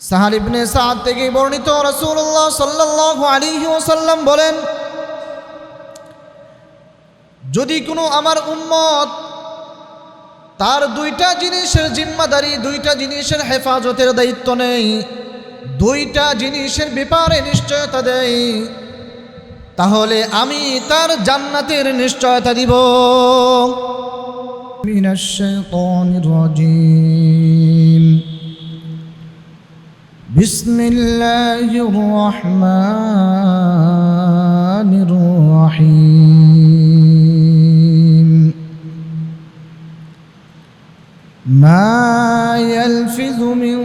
সাহারিবনে সাদ থেকে বর্ণিত রসুল্লাহ সাল্লাহ আলী ওসাল্লাম বলেন, যদি কোনো আমার উম্মত তার দুইটা জিনিসের জিম্মাদারি, দুইটা জিনিসের হেফাজতের দায়িত্ব নেই দুইটা জিনিসের ব্যাপারে নিশ্চয়তা দেই তাহলে আমি তার জান্নাতের নিশ্চয়তা দিব। بسم الله الرحمن الرحيم. ما يلفظ من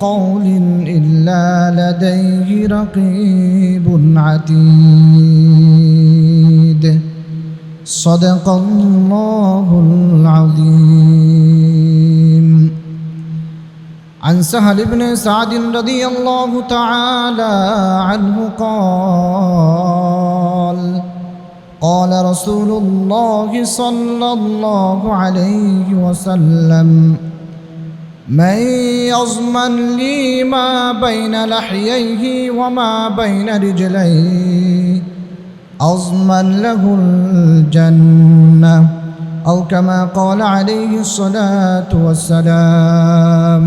قول إلا لديه رقيب عتيد. صدق الله العظيم. عن سهل بن سعد رضي الله تعالى عنه قال قال رسول الله صلى الله عليه وسلم من يضمن لي ما بين لحييه وما بين رجليه أضمن له الجنة أو كما قال عليه الصلاة والسلام.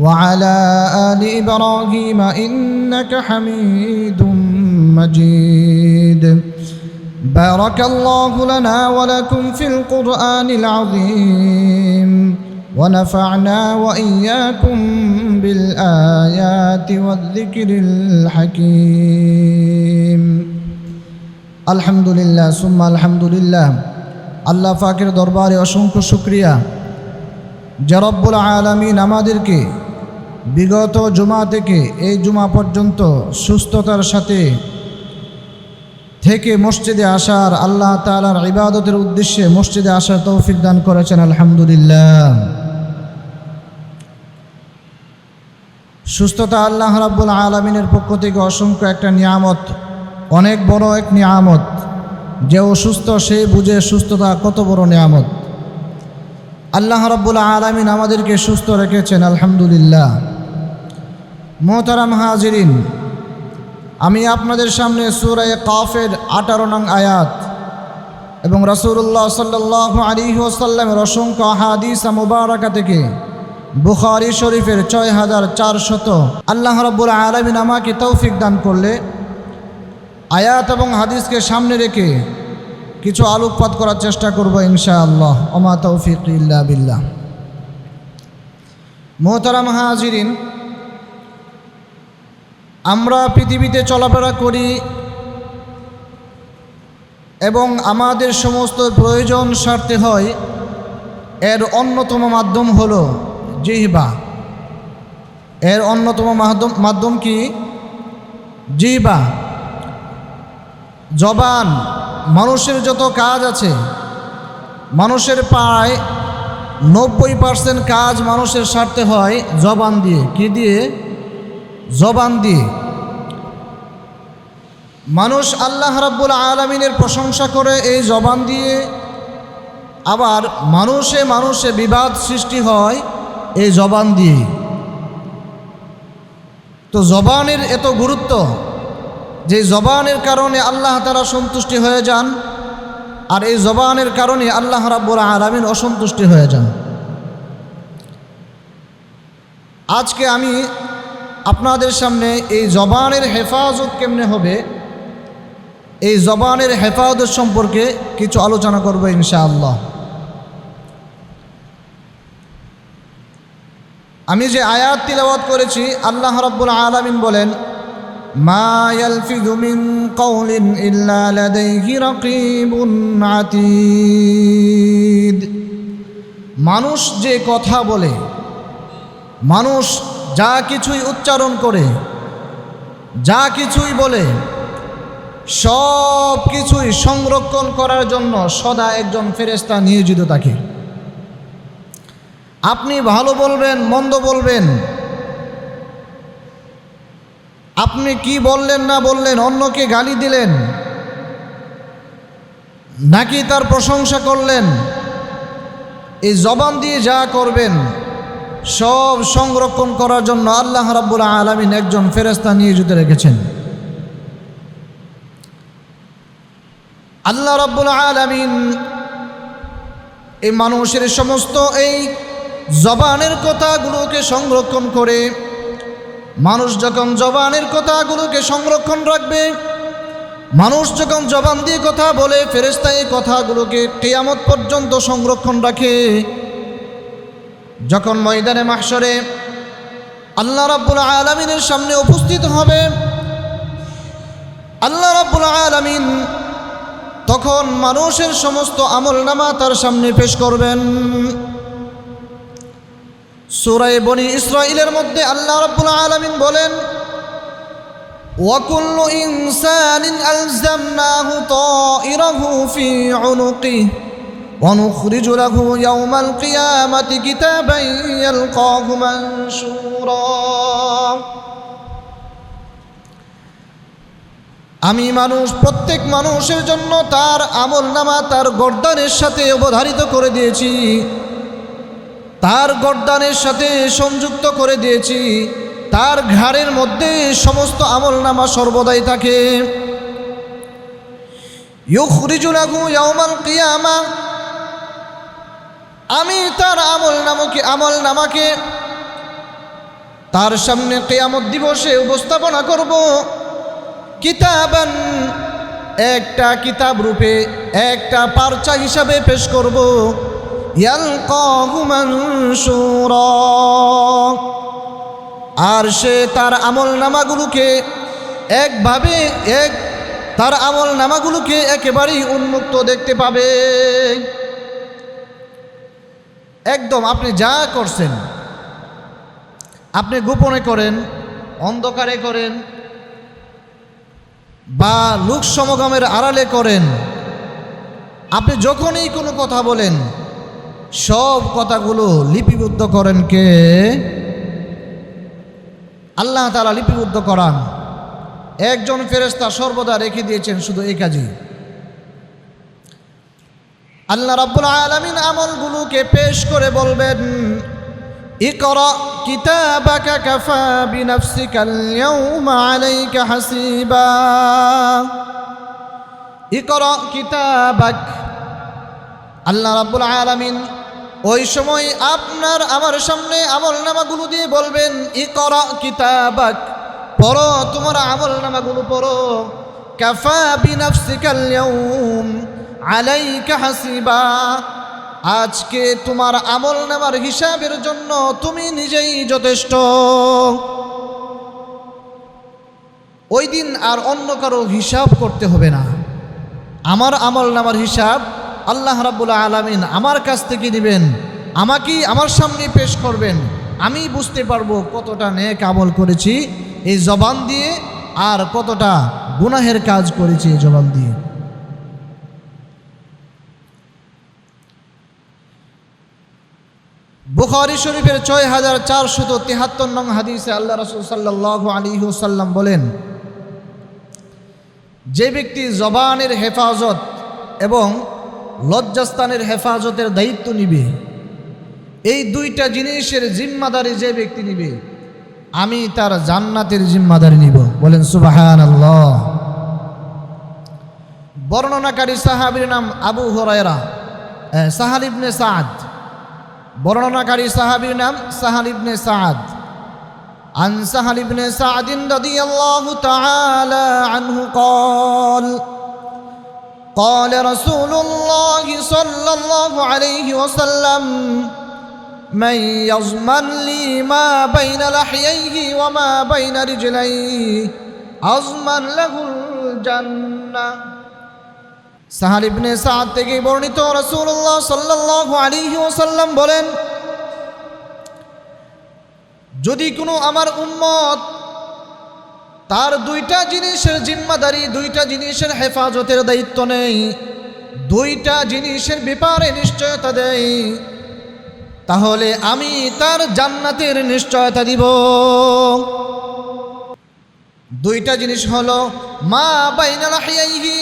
وعلى آل إبراهيم إنك حميد مجيد بارك الله لنا ولكم في القرآن العظيم ونفعنا وإياكم بالآيات والذكر الحكيم الحمد لله ثم الحمد لله আল্লাহ ফাকের দরবারে অসংখ্য শুক্রিয়া যে রব্বুল আলমিন আমাদেরকে বিগত জুমা থেকে এই জুমা পর্যন্ত সুস্থতার সাথে থেকে মসজিদে আসার আল্লাহ তালার ইবাদতের উদ্দেশ্যে মসজিদে আসার তৌফিক দান করেছেন, আলহামদুলিল্লাহ। সুস্থতা আল্লাহ রাব্বুল আলমিনের পক্ষ থেকে অসংখ্য একটা নিয়ামত, অনেক বড় এক নিয়ামত, যে অসুস্থ সে বুঝে সুস্থতা কত বড় নিয়ামত। আল্লাহ রাব্বুল আলমিন আমাদেরকে সুস্থ রেখেছেন, আলহামদুলিল্লাহ। মোহতারাম হাজিরিন, আমি আপনাদের সামনে সুরায় কাফের আঠারো নং আয়াত এবং রসুল্লাহ সাল্লাহ আলী ওসাল্লামের অসংখ্য হাদিস মুবারকা থেকে বুখারি শরীফের ছয় হাজার চারশত। আল্লাহ রব্বুল আলমিন আমাকে তৌফিক দান করলে আয়াত এবং হাদিসকে সামনে রেখে কিছু আলোকপাত করার চেষ্টা করব ইনশাআল্লাহ। ওমা তৌফিক ইল্লা বিল্লাহ। মোহতারাম হাজিরিন আমরা পৃথিবীতে চলাফেরা করি এবং আমাদের সমস্ত প্রয়োজন সারতে হয়, এর অন্যতম মাধ্যম হল জিহবা। এর অন্যতম মাধ্যম মাধ্যম কি? জিহবা। জবান, মানুষের যত কাজ আছে, মানুষের প্রায় নব্বই পার্সেন্ট কাজ মানুষের সারতে হয় জবান দিয়ে। কি দিয়ে? জবান দিয়ে। মানুষ আল্লাহ রাব্বুল আলমিনের প্রশংসা করে এই জবান দিয়ে। আবার মানুষে মানুষে বিবাদ সৃষ্টি হয় এই জবান দিয়ে। তো জবানের এত গুরুত্ব যে জবানের কারণে আল্লাহ তারা সন্তুষ্টি হয়ে যান আর এই জবানের কারণে আল্লাহ রাব্বুল আলমিন অসন্তুষ্টি হয়ে যান। আজকে আমি আপনাদের সামনে এই জবানের হেফাজত কেমনে হবে? এই জবানের হেফাজত সম্পর্কে কিছু আলোচনা করব ইনশাআল্লাহ। আমি যে আয়াত তিলাওয়াত করেছি, আল্লাহ রাব্বুল আলামিন বলেন মিন মানুষ যে কথা বলে, মানুষ যা কিছুই উচ্চারণ করে, যা কিছুই বলে, সব কিছুই সংরক্ষণ করার জন্য সদা একজন ফেরেস্তা নিয়োজিত থাকে। আপনি ভালো বলবেন, মন্দ বলবেন, আপনি কি বললেন না বললেন, অন্যকে গালি দিলেন, নাকি তার প্রশংসা করলেন, এই জবান দিয়ে যা করবেন সব সংরক্ষণ করার জন্য আল্লাহ রাব্বুল আলমিন একজন ফেরেস্তা নিয়োজিত রেখেছেন। আল্লাহ রাব্বুল আলমিন এই মানুষের সমস্ত এই জবানের কথাগুলোকে সংরক্ষণ করে, মানুষ যখন জবানের কথাগুলোকে সংরক্ষণ রাখবে, মানুষ যখন জবান দিয়ে কথা বলে ফেরেস্তা এই কথাগুলোকে কেয়ামত পর্যন্ত সংরক্ষণ রাখে। যখন ময়দানে মাহসরে আল্লাহ রাব্বুল আলমিনের সামনে উপস্থিত হবে আল্লাহ রাব্বুল আলমিন তখন মানুষের সমস্ত আমল নামা তার সামনে পেশ করবেন সুরাই বনি ইসরাইলের মধ্যে আল্লাহ রাব্বুল আলমিন বলেন وكل إنسان ألزمناه طائره في عنقه ونخرج له يوم القيامة كتابا يلقاه منشورا আমি মানুষ প্রত্যেক মানুষের জন্য তার আমল নামা তার গর্দানের সাথে অবধারিত করে দিয়েছি তার গর্দানের সাথে সংযুক্ত করে দিয়েছি তার ঘাড়ের মধ্যে সমস্ত আমল নামা সর্বদাই থাকে ইউখরিজুলাহু ইয়াউমাল কিয়ামা আমি তার আমল নামকে, আমল নামাকে তার সামনে কেয়ামত দিবসে উপস্থাপনা করব। কিতাবান একটা কিতাব রূপে, একটা পারচা হিসাবে পেশ করব। আর সে তার আমল নামাগুলোকে একভাবে এক, তার আমল নামাগুলোকে একেবারেই উন্মুক্ত দেখতে পাবে। একদম আপনি যা করছেন, আপনি গোপনে করেন, অন্ধকারে করেন, বা লোক সমাগমের আড়ালে করেন, আপনি যখনই কোনো কথা বলেন, সব কথাগুলো লিপিবদ্ধ করেন কে? আল্লাহ তালা লিপিবদ্ধ করান। একজন ফেরেস্তা সর্বদা রেখে দিয়েছেন শুধু এই কাজে আল্লাহ রাব্বুল আলামিন আমলগুলোকে পেশ করে বলবেন, ইকরা কিতাবাকা কাফা বিনাফসিকাল ইয়াউমা আলাইকা হাসিবা। ইকরা কিতাবাক। আল্লাহ রাব্বুল আলামিন ওই সময় আপনার, আমার সামনে আমল নামাগুলো দিয়ে বলবেন, ইকরা কিতাবাক, পড়ো, তোমার আমল নামাগুলো পড়ো। কাফা বিনাফসিকাল ইয়াউম আলাইকা হাসিবা। আজকে তোমার আমল নামার হিসাবের জন্য তুমি নিজেই যথেষ্ট। ওই দিন আর অন্য কারও হিসাব করতে হবে না। আমার আমল নামার হিসাব আল্লাহ রাব্বুল আলামিন আমার কাছ থেকে নেবেন আমাকেই আমার সামনে পেশ করবেন। আমি বুঝতে পারব কতটা নেক আমল করেছি এই জবান দিয়ে আর কতটা গুনাহের কাজ করেছি এই জবান দিয়ে। বুখারি শরীফের ছয় হাজার চারশত তেহাত্তর নং হাদিসে আল্লাহ রসুল সাল্লাহ আলী সাল্লাম বলেন, যে ব্যক্তি জবানের হেফাজত এবং লজ্জাস্থানের হেফাজতের দায়িত্ব নিবে, এই দুইটা জিনিসের জিম্মাদারি যে ব্যক্তি নিবে, আমি তার জান্নাতের জিম্মাদারি নিব। বলেন সুবাহান আল্লাহ বর্ণনাকারী সাহাবির নাম আবু হরায়রা সাহাল ইবনে সাদ। বর্ণনাকারী সাহাবির নাম সাহাল ইবনে সাদ عن سهل بن سعد رضي الله تعالى عنه قال قال رسول الله صلى الله عليه وسلم من يضمن لي ما بين لحييه وما بين رجليه أضمن له الجنة সাহাল ইবনে সাদ থেকে বর্ণিত রাসূলুল্লাহ সাল্লাল্লাহু আলাইহি ওয়াসাল্লাম বলেন, যদি কোনো আমার উম্মত তার দুইটা জিনিসের জিম্মাদারি, দুইটা জিনিসের হেফাজতের দায়িত্ব নেই দুইটা জিনিসের ব্যাপারে নিশ্চয়তা দেয়, তাহলে আমি তার জান্নাতের নিশ্চয়তা দিব। দুইটা জিনিস হলো মা বাইনাল হাইয়াইহি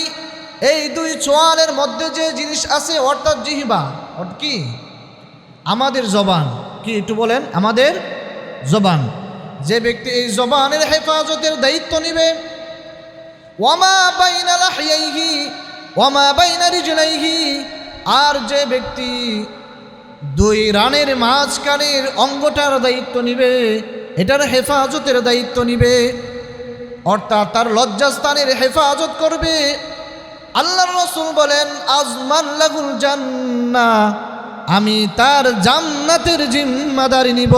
এই দুই চোয়ালের মধ্যে যে জিনিস আছে, অর্থাৎ জিহিবা অর্থাৎ কি? আমাদের জবান। কি একটু বলেন? আমাদের জবান। যে ব্যক্তি এই জবানের হেফাজতের দায়িত্ব নিবে, ওয়ামা ওয়ামা আর যে ব্যক্তি দুই রানের মাঝখানের অঙ্গটার দায়িত্ব নিবে, এটার হেফাজতের দায়িত্ব নিবে, অর্থাৎ তার লজ্জাস্থানের হেফাজত করবে আল্লাহ রসুল বলেন আজমান লাগুল জান্না আমি তার জান্নাতের জিম্মাদারি নিব।